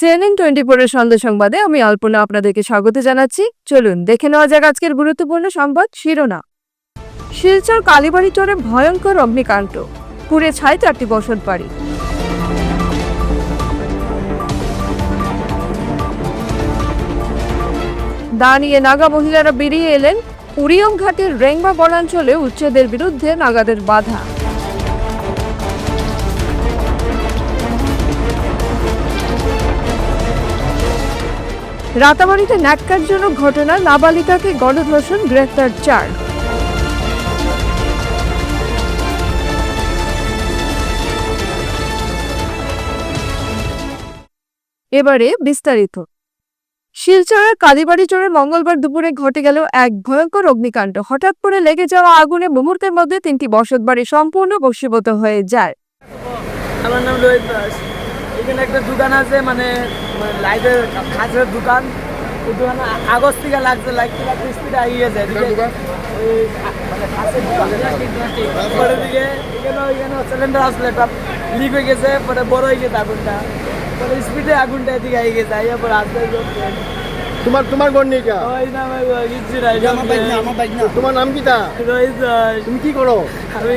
CNN twenty ফোরের সন্ধ্যা সংবাদে আমি অল্পনা আপনাদেরকে স্বাগত জানাচ্ছি। চলুন দেখে নেওয়া যাক আজকের গুরুত্বপূর্ণ সংবাদ শিরোনা শিলচর কালীবাড়ি চরে ভয়ঙ্কর অগ্নিকাণ্ড। পুড়ে ছাই চারটি বসত বাড়ি। দাঁড়িয়ে নাগা মহিলারা বেরিয়ে এলেন। উড়িয়ম ঘাটের রেংবা বনাঞ্চলে উচ্ছেদের বিরুদ্ধে নাগাদের বাধা। রাতাবাড়িতে ন্যাক্কারজনক ঘটনা, নাবালিকাকে গণধর্ষণ গ্রেফতার চার। এবারে বিস্তারিত। শিলচরের কালীবাড়ি চরে মঙ্গলবার দুপুরে ঘটে গেল এক ভয়ঙ্কর অগ্নিকাণ্ড। হঠাৎ করে লেগে যাওয়া আগুনে মুহূর্তের মধ্যে তিনটি বসতবাড়ি সম্পূর্ণ বসীভূত হয়ে যায়। আমার নাম দাস। এখানে একটা দোকান আছে মানে লাইটের দোকান। ওই দোকানে আগস্ট থেকে লাগছে লাইটতে লাগতে স্পিডে আগিয়ে যায় এদিকে ওই আ- মানে পরে দিকে এখানে সিলিন্ডার আসলে একটা লিক হয়ে গেছে পরে বড় হয়ে গেছে আগুনটা। পরে স্পিডে আগুনটা এদিকে আগে গেছে আইয়া পরে আস্তে তোমার তোমার ঘর নেই তোমার নাম কি তা? তুমি কি করো? আমি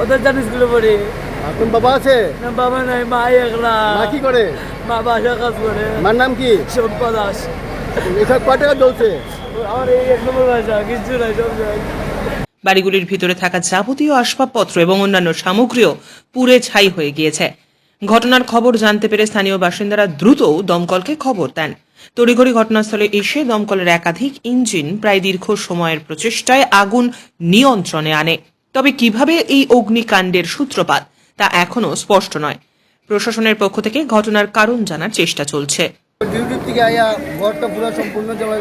ওদের জানি স্কুলে পড়ি। বাবা আছে? না বাবা নাই মা একলা। মা কি করে? মা বাসা কাজ করে। মার নাম কি? সম্পা দাস। এসব কয় টাকা চলছে আমার এই এক নম্বর বাসা কিচ্ছু নাই সব যাই। বাড়িগুলির ভিতরে থাকা যাবতীয় আসবাবপত্র এবং অন্যান্য সামগ্রীও পুড়ে ছাই হয়ে গিয়েছে। ঘটনার খবর জানতে পেরে স্থানীয় বাসিন্দারা দ্রুত দমকলকে খবর দেন। তড়িঘড়ি ঘটনাস্থলে এসে দমকলের একাধিক ইঞ্জিন প্রায় দীর্ঘ সময়ের প্রচেষ্টায় আগুন নিয়ন্ত্রণে আনে। তবে কীভাবে এই অগ্নিকাণ্ডের সূত্রপাত? তা এখনও স্পষ্ট নয়। প্রশাসনের পক্ষ থেকে ঘটনার কারণ জানার চেষ্টা চলছে। ডিউটি থেকে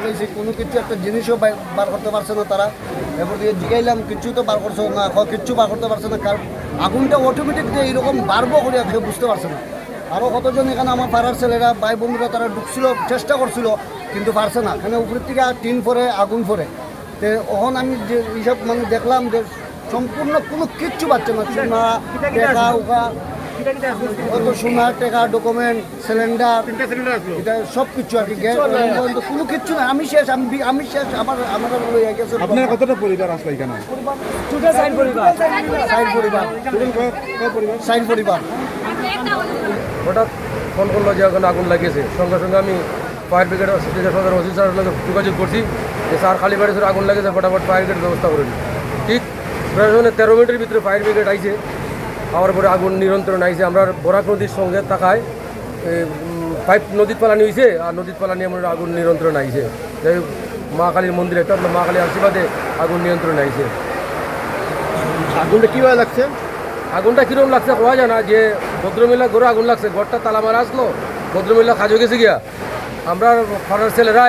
গেছে। কোনো কিছু একটা জিনিসও বার করতে পারছে না তারা। জিগাইলাম তো না কিচ্ছু বার করতে পারছে না। কারণ আগুনটা অটোমেটিক বাড়বো বুঝতে পারছে না। কতজন এখানে আমার পাড়ার ছেলেরা, ভাই বন্ধুরা তারা ঢুকছিল, চেষ্টা করছিল, কিন্তু পারছে না। এখানে উপরের থেকে টিন পরে, আগুন পরে। তো ওখন আমি যে এইসব মানে দেখলাম যে সম্পূর্ণ কোনো কিচ্ছু পাচ্ছে না। সোনা টেকা উকা অত সোনা টেকা ডকুমেন্ট সিলিন্ডার এটা সব কিছু আর কি। গ্যাস কোনো কিচ্ছু না। আমি শেষ আমি আমি শেষ আমার আমার লইয়া গেছে আপনার কতটা পরিবার আসলো এখানে? সাইন পরিবার। পরিবার। হঠাৎ ফোন করল যে ওখানে আগুন লাগিয়েছে। সঙ্গে সঙ্গে আমি ফায়ার ব্রিগেড সঙ্গে ওসি স্যারের সঙ্গে যোগাযোগ করছি যে স্যার খালি বাড়ি আগুন লাগিয়েছে ফটাফট ফায়ার ব্রিগেড ব্যবস্থা করে ঠিক প্রশাসনের তেরো মিনিটের ভিতরে ফায়ার ব্রিগেড আইছে। আমার পরে আগুন নিয়ন্ত্রণ আইছে। আমরা বরাক নদীর সঙ্গে তাকায় পাইপ নদীর পালানি হয়েছে আর নদীর পালানি আমার আগুন নিয়ন্ত্রণ আইছে। যাই মা কালীর মন্দিরে একটা মা কালীর আশীর্বাদে আগুন নিয়ন্ত্রণ আইছে। আগুনটা কীভাবে লাগছে? আগুনটা কীরকম লাগছে কোয়া যায় না যে ভদ্রমিল্লা ঘরে আগুন লাগছে। ঘরটা তালা মারা আসলো ভদ্রমিল্লা কাজও গেছে গিয়া। আমরা ফরার ছেলেরা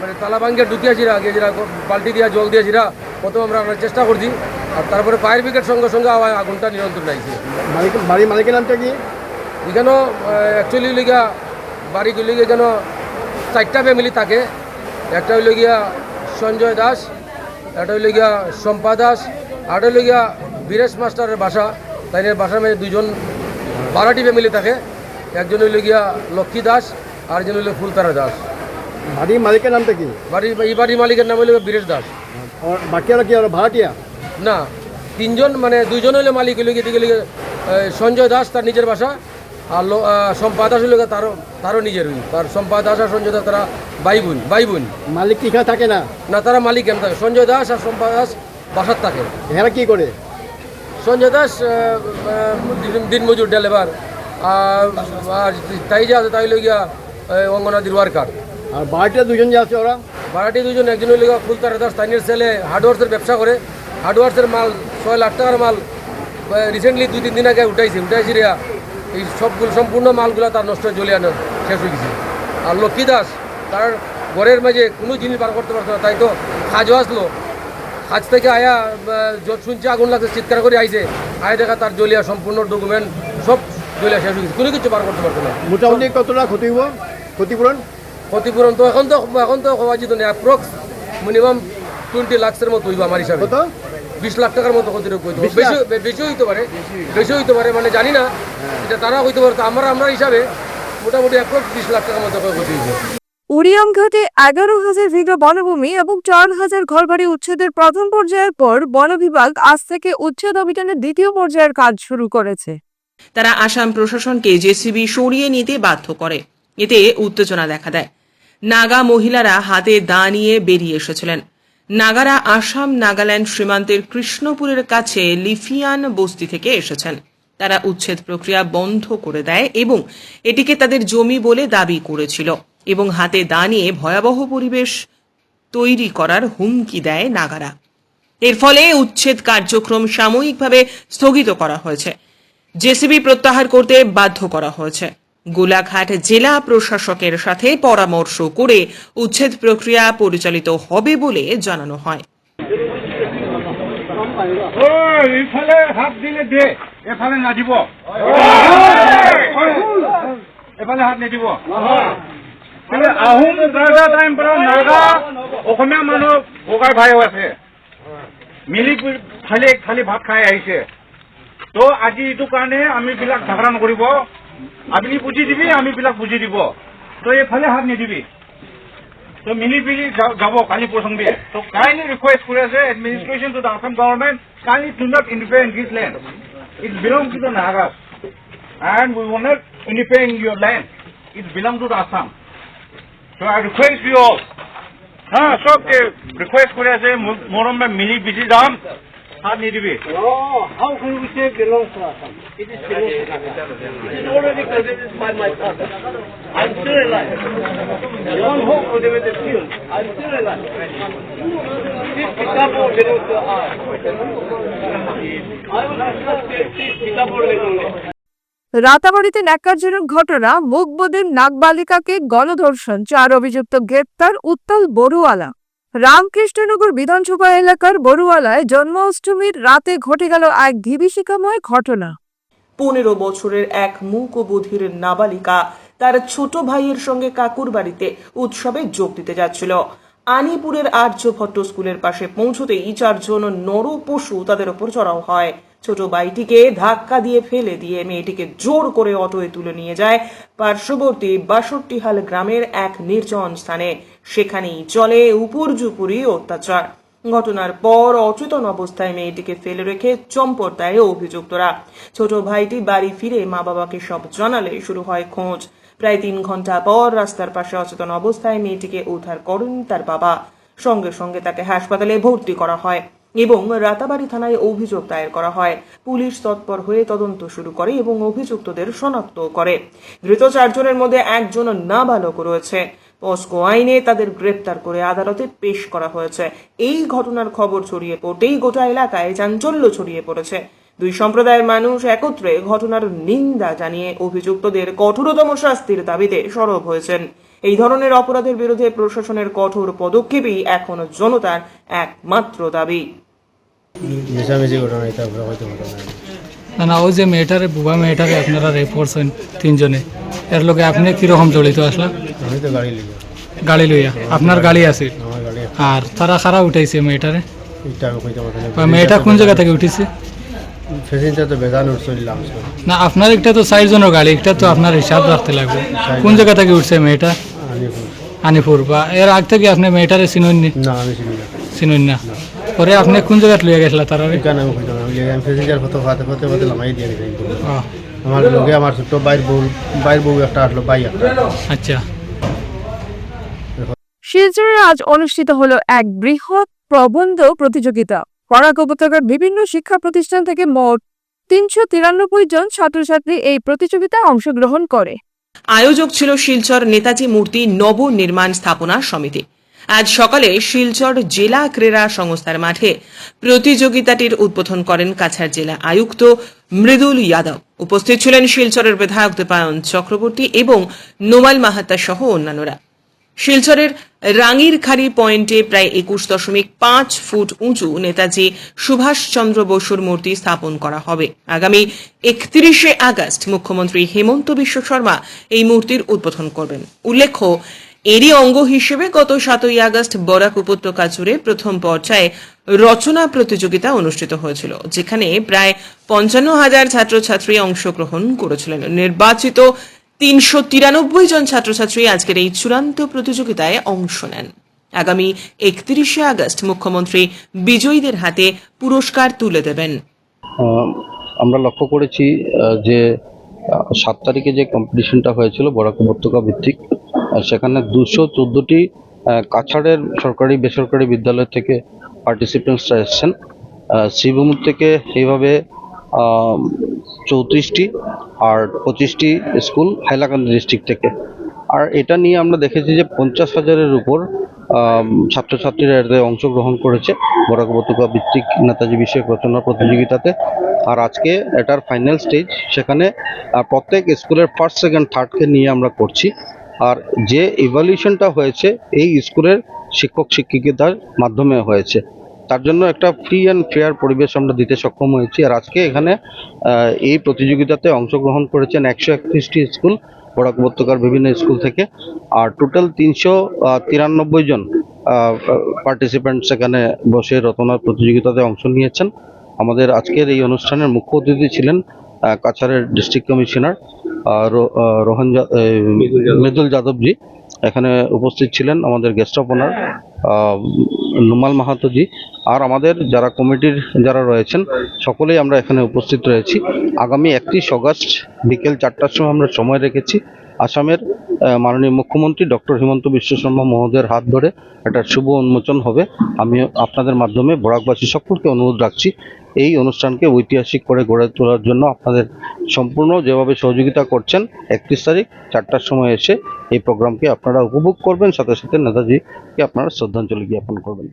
মানে তালা ভাঙ্গিয়ে ঢুকিয়েছিরা গিয়েছিরা বালতি দিয়া জল দিয়েছিরা প্রথম আমরা চেষ্টা করছি। আর তারপরে ফায়ার ব্রিগেড সঙ্গে সঙ্গে আবার আগুনটা নিয়ন্ত্রণ আইছে। মালিক বাড়ির মালিকের নামটা কি? এখানেও অ্যাকচুয়ালি লিগা বাড়িগুলি এখানে চারটা ফ্যামিলি থাকে। একটা হইল গিয়া সঞ্জয় দাস একটা হইল গিয়া শম্পা দাস আর হইল গিয়া বীরেশ মাস্টারের বাসা। তাইনের বাসার মধ্যে দুজন বারাটি ফ্যামিলি থাকে। একজন হইল গিয়া লক্ষ্মী দাস আর একজন হইল ফুলতারা দাস। বাড়ির মালিকের নামটা কি? বাড়ি এই বাড়ির মালিকের নাম হইল বীরেশ দাস। বাকি আর কি আর ভাড়াটিয়া না তিনজন মানে দুইজন হইলে মালিক হইল গিয়ে হইল সঞ্জয় দাস তার নিজের বাসা আর শম্পা দাস হইল গিয়ে তারও তারও নিজের হই তার শম্পা দাস আর সঞ্জয় দাস তারা ভাই বোন ভাই বোন মালিক কি থাকে না? না তারা মালিক কেন থাকে। সঞ্জয় দাস আর শম্পা দাস বাসার থাকে। এরা কি করে? সঞ্জয় দাস দিনমজুর ডেলিভার। আর তাই যে আছে তাই হইল গিয়া এই, অঙ্গনাদির ওয়ার্কার। আর বাড়িটা দুজন যে আছে ওরা? ভাড়াটি দুজন একজন হইল গিয়া ফুলতারা দাস তাইনের ছেলে হার্ডওয়ার্সের ব্যবসা করে। হার্ডওয়ার্সের মাল ছয় লাখ টাকার মাল রিসেন্টলি দুই তিন দিন আগে উঠাইছে উঠাইছি রিয়া এই সবগুলো সম্পূর্ণ মালগুলো তার নষ্ট হয়ে জ্বলিয়ে শেষ হয়ে গেছে। আর লক্ষ্মী দাস তার ঘরের মাঝে কোনো জিনিস বার করতে পারতো না তাই তো খাজও আসলো। খাজ থেকে আয়া শুনছে আগুন লাগছে চিৎকার করে আইছে। আয় দেখা তার জ্বলিয়া সম্পূর্ণ ডকুমেন্ট সব জ্বলিয়া শেষ হয়ে গেছে। কোনো কিছু বার করতে পারতো না। মোটামুটি কতটা ক্ষতি হব ক্ষতিপূরণ? ক্ষতিপূরণ তো এখন তো এখন তো হওয়া যেত না অ্যাপ্রক্স মিনিমাম টোয়েন্টি লাখসের মতো হইব আমার হিসাবে। বিশ লাখ টাকার মতো হইতে 20 বেশি বেশি হইতে পারে। বেশি হইতে পারে মানে জানি না। এটা তারা হইতে পারে। আমরা আমরা হিসাবে মোটামুটি এক লক্ষ বিশ লাখ টাকার মতো ক্ষয়ক্ষতি হয়েছে উড়িয়াম ঘাটে এগারো হাজার বিঘা বনভূমি এবং চার হাজার ঘরবাড়ি উচ্ছেদের প্রথম পর্যায়ের পর বন বিভাগ আজ থেকে উচ্ছেদ অভিযানের দ্বিতীয় পর্যায়ের কাজ শুরু করেছে। তারা আসাম প্রশাসনকে জেসিবি সরিয়ে নিতে বাধ্য করে। এতে উত্তেজনা দেখা দেয়। নাগা মহিলারা হাতে দা নিয়ে বেরিয়ে এসেছিলেন। নাগারা, আসাম, নাগাল্যান্ড সীমান্তের কৃষ্ণপুরের কাছে লিফিয়ান বস্তি থেকে এসেছেন। তারা উচ্ছেদ প্রক্রিয়া বন্ধ করে দেয় এবং এটিকে তাদের জমি বলে দাবি করেছিল এবং হাতে দা নিয়ে ভয়াবহ পরিবেশ তৈরি করার হুমকি দেয় নাগারা। এর ফলে উচ্ছেদ কার্যক্রম সাময়িকভাবে স্থগিত করা হয়েছে। জেসিবি প্রত্যাহার করতে বাধ্য করা হয়েছে। গোলাঘাট জেলা প্রশাসকের সাথে পরামর্শ করে উচ্ছেদ প্রক্রিয়া পরিচালিত হবে বলে জানানো হয়। আহোম অসমীয়া মানুহ মিলি খালি খালি ভাত খাই আহিছে। তো আজি এইটো কাৰণে আমি বিলাক ঝগড়া নকৰিব আপুনি বুজি দিবি আমিবিলাক বুজি দিব। তই এইফালে হাত নিদিবি। তই মিলি পিলি যাব কালি প্ৰসংগে। তো কাইণ্ডলি ৰিকুৱেষ্ট কৰি আছে administration to the Assam government kindly to not independ this land it belong to the Nagas and we want independ your land it belong to the Assam so' I request you all হা চব request কৰি আছে মোৰ মিলি peachy যাম রাতাবাড়িতে ন্যাকারজনক ঘটনা মুখবদের নাগবালিকাকে গণধর্ষণ চার অভিযুক্ত গ্রেপ্তার উত্তাল বড়ুয়ালা। রামকৃষ্ণনগর বিধানসভা এলাকার বড়ুয়ালায় জন্মাষ্টমীর রাতে ঘটে গেল এক ধীবিষিকাময় ঘটনা। পনেরো বছরের এক মূকবধির নাবালিকা তার ছোট ভাইয়ের সঙ্গে কাকুর বাড়িতে উৎসবে যোগ দিতে যাচ্ছিল। আনিপুরের আর্য ভট্ট স্কুলের পাশে পৌঁছতেই চারজন নর পশু তাদের ওপর চড়াও হয়। ছোট বাইটিকে ধাক্কা দিয়ে ফেলে দিয়ে মেয়েটিকে জোর করে অটোয় তুলে নিয়ে যায় পার্শ্ববর্তী বাষট্টিহাল গ্রামের এক নির্জন স্থানে। সেখানেই চলে উপর্যুপুরি অত্যাচার। ঘটনার পর অচেতন অবস্থায় মেয়েটিকে ফেলে রেখে চম্পট দেয় অভিযুক্তরা। ছোট ভাইটি বাড়ি ফিরে মা বাবাকে সব জানালে শুরু হয় খোঁজ। প্রায় তিন ঘণ্টা পর রাস্তার পাশে অচেতন অবস্থায় মেয়েটিকে উদ্ধার করেন তার বাবা। সঙ্গে সঙ্গে তাকে হাসপাতালে ভর্তি করা হয়। এবং রাতাবাড়ি থানায় অভিযোগ দায়ের করা হয়। পুলিশ তৎপর হয়ে তদন্ত শুরু করে এবং অভিযুক্তদের শনাক্ত করে। ধৃত চারজনের মধ্যে একজন নাবালক রয়েছে। পস্কো আইনে তাদের গ্রেপ্তার করে আদালতে পেশ করা হয়েছে। এই ঘটনার খবর ছড়িয়ে পড়তেই গোটা এলাকায় চাঞ্চল্য ছড়িয়ে পড়েছে। দুই সম্প্রদায়ের মানুষ একত্রে ঘটনার নিন্দা জানিয়ে অভিযুক্তদের কঠোরতম শাস্তির দাবিতে সরব হয়েছেন। এই ধরনের অপরাধের বিরুদ্ধে প্রশাসনের কঠোর পদক্ষেপই এখন জনতার একমাত্র দাবি। মিশামিশি ঘটনা এটা আমরা হয়তো ঘটনা না। না ওই যে মেয়েটারে বুবা মেয়েটারে আপনারা রেপ করছেন তিনজনে এর লগে আপনি কীরকম জড়িত আসলা? আমি তো গাড়ি লিখি গাড়ি লইয়া? আপনার গাড়ি আছে? আমার গাড়ি আর তারা খারা উঠাইছে মেয়েটারে? এটা আমি কইতে পারছি বা মেয়েটা কোন জায়গা থেকে উঠিছে? ফেসিনটা তো বেজান চললাম না আপনার একটা তো চারজনের গাড়ি একটা তো আপনার হিসাব রাখতে লাগবে। কোন জায়গা থেকে উঠছে মেয়েটা? আনিপুর। আনিপুর বা এর আগ থেকে আপনি মেয়েটারে চিনুননি? না আমি চিনি না। চিনুন না। পরে আপনি কোন জায়গায় লইয়া গেছিলা তারা এখানে আমি কইতাম আমি আমি ফেসিনটার ফটো ফাতে ফাতে ফাতে লামাই দিয়ে দিই আমার লগে আমার ছোট্ট বাইর বউ বাইর বউ একটা আসলো বাই একটা। আচ্ছা। শিলচরে আজ অনুষ্ঠিত হলো এক বৃহৎ প্রবন্ধ প্রতিযোগিতা। পরাগ উপত্যকার বিভিন্ন শিক্ষা প্রতিষ্ঠান থেকে মোট তিনশো তিরানব্বই জন ছাত্রছাত্রী এই প্রতিযোগিতায় অংশগ্রহণ করে। আয়োজক ছিল শিলচর নেতাজি মূর্তি নবনির্মাণ স্থাপনা সমিতি। আজ সকালে শিলচর জেলা ক্রীড়া সংস্থার মাঠে প্রতিযোগিতাটির উদ্বোধন করেন কাছাড় জেলা আয়ুক্ত মৃদুল যাদব। উপস্থিত ছিলেন শিলচরের বিধায়ক দীপায়ন চক্রবর্তী এবং নোমাল মাহাত্তা সহ অন্যান্যরা। শিলচরের রাঙির রাঙিরখাড়ি পয়েন্টে প্রায় একুশ দশমিক পাঁচ ফুট উঁচু নেতাজি সুভাষচন্দ্র বসুর মূর্তি স্থাপন করা হবে। আগামী একত্রিশে আগস্ট মুখ্যমন্ত্রী হেমন্ত বিশ্ব শর্মা এই মূর্তির উদ্বোধন করবেন। উল্লেখ্য এরই অঙ্গ হিসেবে গত সাতই আগস্ট বরাক উপত্যকা জুড়ে প্রথম পর্যায়ে রচনা প্রতিযোগিতা অনুষ্ঠিত হয়েছিল, যেখানে প্রায় পঞ্চান্ন হাজার ছাত্রছাত্রী অংশগ্রহণ করেছিলেন। নির্বাচিত তিনশো তিরানব্বই জন ছাত্রছাত্রী আজকের এই চূড়ান্ত প্রতিযোগিতায় অংশ নেন। আগামী একত্রিশে আগস্ট মুখ্যমন্ত্রী বিজয়ীদের হাতে পুরস্কার তুলে দেবেন। আমরা লক্ষ্য করেছি যে সাত তারিখে যে কম্পিটিশনটা হয়েছিল বরাক উপত্যকা ভিত্তিক সেখানে দুশো চোদ্দোটি কাছাড়ের সরকারি বেসরকারি বিদ্যালয় থেকে পার্টিসিপেন্টসরা এসছেন। আহ, থেকে এইভাবে চৌত্রিশটি আর পঁচিশটি স্কুল হাইলাকান্দি ডিস্ট্রিক্ট থেকে। আর এটা নিয়ে আমরা দেখেছি যে পঞ্চাশ হাজারের উপর ছাত্রছাত্রীরা এতে অংশগ্রহণ করেছে। বরাক ভিত্তিক নেতাজি বিষয়ক রচনা প্রতিযোগিতাতে। আর আজকে এটার ফাইনাল স্টেজ সেখানে প্রত্যেক স্কুলের ফার্স্ট সেকেন্ড থার্ডকে নিয়ে আমরা করছি। আর যে ইভ্যালুয়েশনটা হয়েছে, এই স্কুলের শিক্ষক শিক্ষিকাদের মাধ্যমে হয়েছে। তার জন্য একটা ফ্রি অ্যান্ড ফেয়ার পরিবেশ আমরা দিতে সক্ষম হয়েছি। আর আজকে এখানে এই প্রতিযোগিতাতে অংশগ্রহণ করেছেন একশো একত্রিশটি স্কুল, বরাক উপত্যকার বিভিন্ন স্কুল থেকে। আর টোটাল তিনশো তিরানব্বই জন পার্টিসিপেন্ট সেখানে বসে রতনার প্রতিযোগিতাতে অংশ নিয়েছেন। আমাদের আজকের এই অনুষ্ঠানের মুখ্য অতিথি ছিলেন কাছাড়ের ডিস্ট্রিক্ট কমিশনার রোহন মৃদুল যাদবজি। এখানে উপস্থিত ছিলেন আমাদের guest of honour Numal Mahatoji. আর আমাদের যারা কমিটির যারা রয়েছেন সকলেই আমরা এখানে উপস্থিত রয়েছি। আগামী একত্রিশ অগস্ট বিকেল চারটার সময় আমরা সময় রেখেছি। আসামের মাননীয় মুখ্যমন্ত্রী ডক্টর হিমন্ত বিশ্ব শর্মা মহোদয়ের হাত ধরে একটা শুভ উন্মোচন হবে। আমি আপনাদের মাধ্যমে বরাকবাসী সকলকে অনুরোধ রাখছি এই অনুষ্ঠানকে ঐতিহাসিক করে গড়ে তোলার জন্য আপনাদের সম্পূর্ণ যেভাবে সহযোগিতা করছেন, একত্রিশ তারিখ, চারটার সময় এসে এই প্রোগ্রামকে আপনারা উপভোগ করবেন, সাথে সাথে নেতাজিকে আপনারা শ্রদ্ধাঞ্জলি জ্ঞাপন করবেন।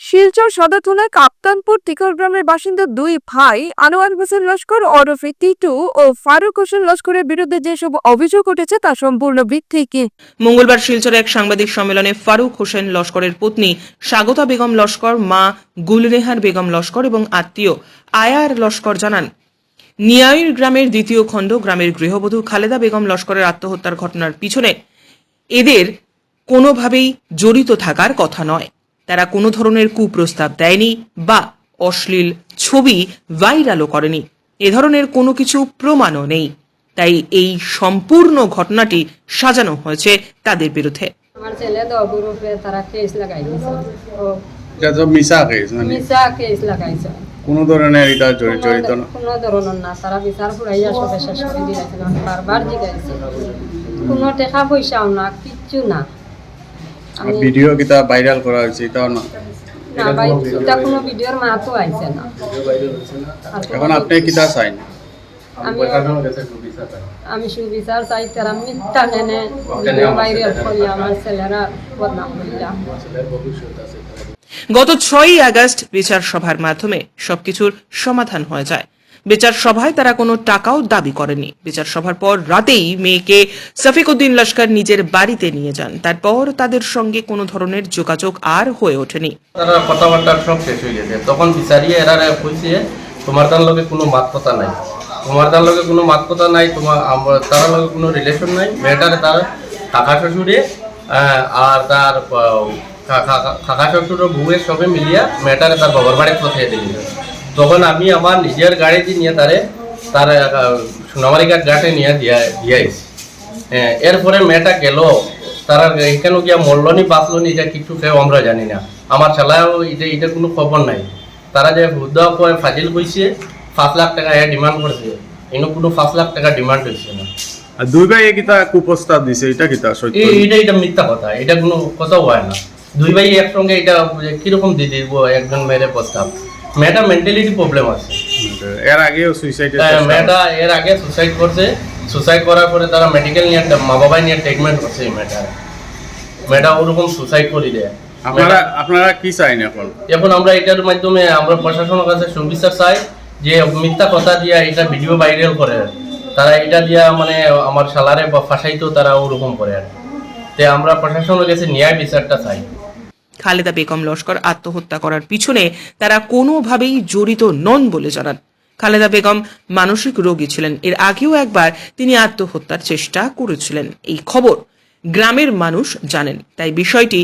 শিলচর থানার কাপ্তানপুর তিকর গ্রামের বাসিন্দা দুই ভাই, আনোয়ার হোসেন লস্কর, ওরফে টিটু ও ফারুক হোসেন লস্করের বিরুদ্ধে যেসব অভিযোগ উঠেছে তা সম্পূর্ণ ভিত্তিহীন মঙ্গলবার শিলচরে এক সাংবাদিক সম্মেলনে ফারুক হোসেন লস্করের পত্নী স্বাগতা বেগম লস্কর, মা গুলরেহার বেগম লস্কর এবং আত্মীয় আয়ার লস্কর জানান, নিয়াইর গ্রামের দ্বিতীয় খণ্ড গ্রামের গৃহবধূ খালেদা বেগম লস্করের আত্মহত্যার ঘটনার পিছনে এদের কোনোভাবেই জড়িত থাকার কথা নয়। তারা কোনো ধরনের কুপ্রস্তাব দেয়নি বা অশ্লীল ছবি ভাইরালও করেনি। এ ধরনের কোনো কিছু প্রমাণও নেই। তাই এই সম্পূর্ণ ঘটনাটি সাজানো হয়েছে তাদের বিরুদ্ধে। আমার ছেলে তো গ্রুপে তারা কেস লাগাই দিয়েছে এটা তো মিশা কেস মানে মিশা কেস লাগাইছে। কোনো ধরনের এটা জড়ি- জড়িত না? কোনো ধরনের না। তারা বিচার ফুরাইয়া সবে শেষ করে দিয়েছে। বারবার জিগাইছে। কোনো টাকা পয়সাও না কিচ্ছু না। ভিডিও কিতা ভাইরাল করা হয়েছে এটাও না না ভাই এটা কোনো ভিডিওর মাতো আইছে না। এখন আপনি কিতা চাইন আমি আমি সুবিচার চাই তারা মিথ্যা নেনে ভাইরাল করি আমার ছেলেরা বদনাম করিয়া গত ছয়ই আগস্ট বিচার সভার মাধ্যমে সবকিছুর সমাধান হয়ে যায়। বিচার সভায় তারা কোনো টাকাও দাবি করেনি। বিচার সভার পর রাতেই মেয়েকে সফিকুদ্দিন লস্কর নিজের বাড়িতে নিয়ে যান। তারপর তাদের সঙ্গে কোনো ধরনের যোগাযোগ আর হয়ে ওঠেনি। তারা কথাবার্তা সব শেষ হয়ে গেছে। তখন বিচারিয়ে এরা কইছে তোমার তার লগে কোনো মাত কথা নাই। তোমার তার লগে কোনো মাত কথা নাই তোমার তার লগে কোনো রিলেশন নাই। মেয়েটারে তার কাকা শ্বশুরে আর তার কাকা শ্বশুর বউয়ের সবে মিলিয়া মেয়েটারে তার বাবার বাড়ি পৌঁছে দিল। তখন আমি আমার নিজের গাড়িতে নিয়ে তারে তার আহ, সোনামারি ঘাট ঘাটে নিয়ে দিয়া দিয়াইছি হ্যাঁ, এরপরে মেয়েটা গেল তারা এখানে গিয়া মরলনি বাঁচলনি এটা কিছু কেউ আমরা জানি না। আমার চালাও এটা এটা কোনো খবর নাই। তারা যে হুদা কয় ফাজিল কইছে পাঁচ লাখ টাকা এ ডিমান্ড করছে। এনে কোনো পাঁচ লাখ টাকা ডিমান্ড হয়েছে না। আর দুই ভাই কিতা কুপ্রস্তাব দিছে এটা কিতা সত্য? এটা এটা মিথ্যা কথা এটা কোনো কথা হয় না। দুই ভাই একসঙ্গে এটা কীরকম দিয়ে দিব একজন মেয়ের প্রস্তাব? মেয়েটা মেন্টালিটি প্রবলেম আছে। এর আগেও সুইসাইডের হ্যাঁ, মেয়েটা এর আগে সুসাইড করছে। সুসাইড করার পরে তারা মেডিকেল নিয়ে মা বাবাই নিয়ে ট্রিটমেন্ট করছে এই মেয়েটার। মেয়েটা ওরকম সুসাইড করে দেয়। আপনারা আপনারা কি চাইন এখন? এখন আমরা এটার মাধ্যমে আমরা প্রশাসনের কাছে সুবিচার চাই যে মিথ্যা কথা দিয়া এটা ভিডিও ভাইরাল করে। তারা এটা দিয়া মানে আমার সালারে বা ফাঁসাইতেও তারা ওরকম করে আর তে আমরা প্রশাসনের কাছে ন্যায় বিচারটা চাই। খালেদা বেগম লস্কর আত্মহত্যা করার পিছনে তারা কোনোভাবেই জড়িত নন বলে জানান। খালেদা বেগম মানসিক রোগী ছিলেন। এর আগেও একবার তিনি আত্মহত্যার চেষ্টা করেছিলেন। এই খবর গ্রামের মানুষ জানেন। তাই বিষয়টি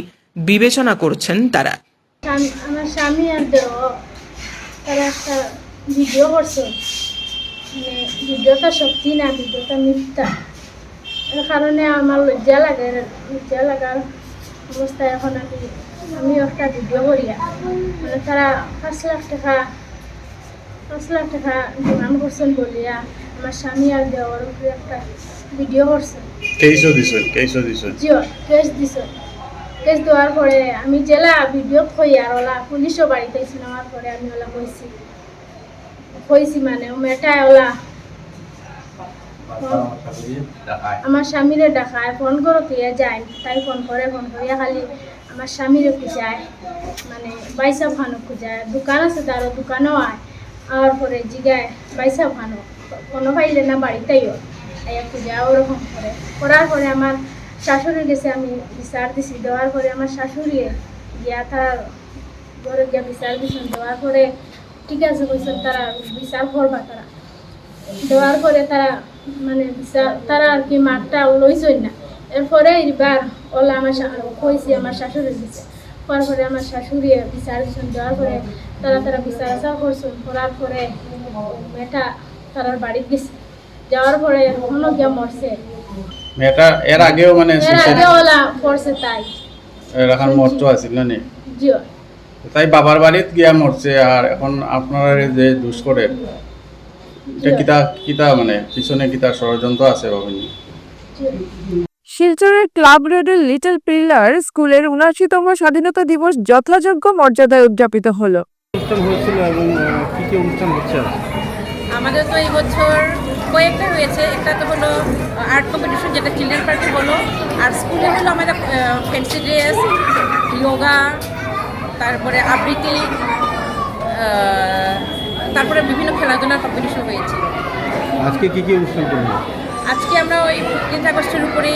বিবেচনা করছেন তারা। আমার স্বামী আর দেহ, তারা একটা ভিডিও করছে। মানে ভিডিওটা সত্যি না, ভিডিওটা মিথ্যা। কারণে আমার লজ্জা লাগে, লজ্জা লাগার অবস্থায় এখন আমি আমি একটা ভিডিও করিয়া মানে তারা পাঁচ লাখ টাকা পাঁচ লাখ টাকা ডিমান্ড করছেন বলিয়া আমার স্বামী আর দেওয়ার উপরে একটা ভিডিও করছেন কেইসো দিছেন কেইসো দিছেন। জিও কেস দিছে। কেস দেওয়ার পরে আমি জেলা ভিডিও কই আর ওলা পুলিশও বাড়িতে নেওয়ার পরে আমি ওলা কইছি। কইছি মানে ও মেটা ওলা। আমার স্বামীরে ডাকায় ফোন করো তুইয়া যায় তাই ফোন করে ফোন করিয়া খালি আমার স্বামীরে খুঁজায় মানে বাইসা ফানো খুঁজায় দোকান আছে তারও দোকানও আয় আর পরে জিগায় বাইসা ফানো কোনো পাইলে না বাড়িতেইও আইয়া খুঁজা ওরকম করে। করার পরে আমার শাশুড়ি গেছে, আমি বিচার দিছি, দেওয়ার পরে আমার শাশুড়ি গিয়া তার ঘরে গিয়া বিচার দিছেন, দেওয়ার পরে ঠিক আছে কইছেন তারা বিচার করবা তারা। দেওয়ার পরে তারা মানে বিচার, তারা আর কি মাঠটা লইছই না। এরপরে এবার ওলা আমার কইছি আমার শাশুড়ি দিছে। করার পরে আমার শাশুড়ি বিচার দিছেন দেওয়ার পরে তারা তারা বিচার আচার করছেন করার পরে মেয়েটা তারার বাড়িতে গেছে। যাওয়ার পরে এখনও গিয়া মরছে। মেয়েটা এর আগেও মানে এর আগে ওলা পড়ছে তাই। এরকম মরতো আছিল না নি? জিও তাই বাবার বাড়িত গিয়া মরছে আর এখন আপনারা যে দুষ করে এটা কিতা কিতা মানে পিছনে কিতা ষড়যন্ত্র আছে ভাবেন শিলচরের ক্লাব রোডের লিটল পিলার স্কুলের উনআশিতম স্বাধীনতা দিবস যথাযোগ্য মর্যাদায় উদযাপিত হলো। আমাদের তো এই বছর কয়েকটা হয়েছে। একটা তো হলো আর্ট কম্পিটিশন যেটা চিলড্রেন পার্কে হলো। আর স্কুলে হলো আমাদের ফ্যান্সি ড্রেস যোগা তারপরে আবৃত্তি তারপরে বিভিন্ন খেলাধুলার কম্পিটিশন হয়েছে। আজকে কি কি অনুষ্ঠান আজকে আমরা ওই ফিফটিন্থ আগস্টের উপরে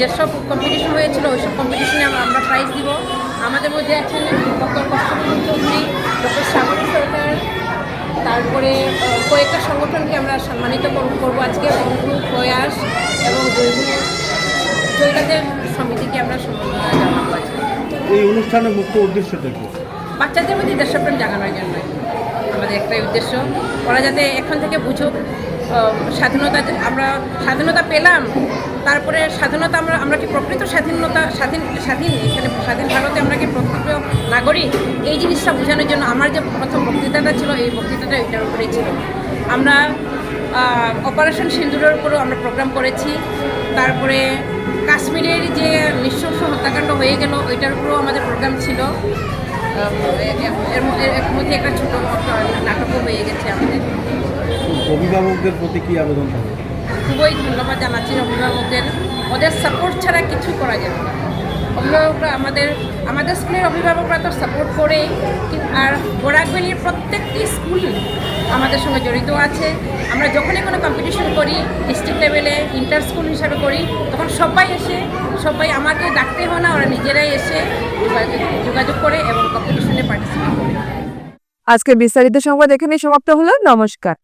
যেসব কম্পিটিশন হয়েছিল ওইসব কম্পিটিশনে আমরা প্রাইজ দিব। আমাদের মধ্যে আছেন ডক্টর কষ্টমোহন চৌধুরী ডক্টর শ্যামলী সরকার তারপরে কয়েকটা সংগঠনকে আমরা সম্মানিত করব আজকে বন্ধু প্রয়াস এবং জৈব জৈলাদের সমিতিকে আমরা সম্মাননা জানাব আজকে। এই অনুষ্ঠানের মুখ্য উদ্দেশ্য কি? বাচ্চাদের মধ্যে দেশপ্রেম জাগানোর জন্য আমাদের একটাই উদ্দেশ্য। ওরা যাতে এখন থেকে বুঝুক স্বাধীনতা আমরা স্বাধীনতা পেলাম তারপরে স্বাধীনতা আমরা আমরা কি প্রকৃত স্বাধীনতা স্বাধীন স্বাধীন এখানে স্বাধীন ভারতে আমরা কি প্রকৃত নাগরিক? এই জিনিসটা বোঝানোর জন্য আমার যে প্রথম বক্তৃতাটা ছিল এই বক্তৃতাটা এটার উপরেই ছিল। আমরা অপারেশন সিন্দুরের উপরেও আমরা প্রোগ্রাম করেছি। তারপরে কাশ্মীরের যে নৃশংস হত্যাকাণ্ড হয়ে গেল ওইটার উপরেও আমাদের প্রোগ্রাম ছিল। আহ, এর মধ্যে এর মধ্যে একটা ছোটো নাটকও হয়ে গেছে আমাদের। অভিভাবকদের প্রতি কি আবেদন থাকবে? খুবই ধন্যবাদ জানাচ্ছি অভিভাবকদের। ওদের সাপোর্ট ছাড়া কিছু করা যাবে না। অভিভাবকরা আমাদের আমাদের স্কুলের অভিভাবকরা তো সাপোর্ট করেই কিন্তু আর বোরাকভ্যালির প্রত্যেকটি স্কুল আমাদের সঙ্গে জড়িত আছে। আমরা যখনই কোনো কম্পিটিশন করি ডিস্ট্রিক্ট লেভেলে ইন্টার স্কুল হিসাবে করি তখন সবাই এসে সবাই আমাকে ডাকতে হয় না ওরা নিজেরাই এসে যোগাযোগ যোগাযোগ করে এবং কম্পিটিশনে পার্টিসিপেট করে। আজকের বিস্তারিত সংবাদ এখানেই সমাপ্ত হলো। নমস্কার।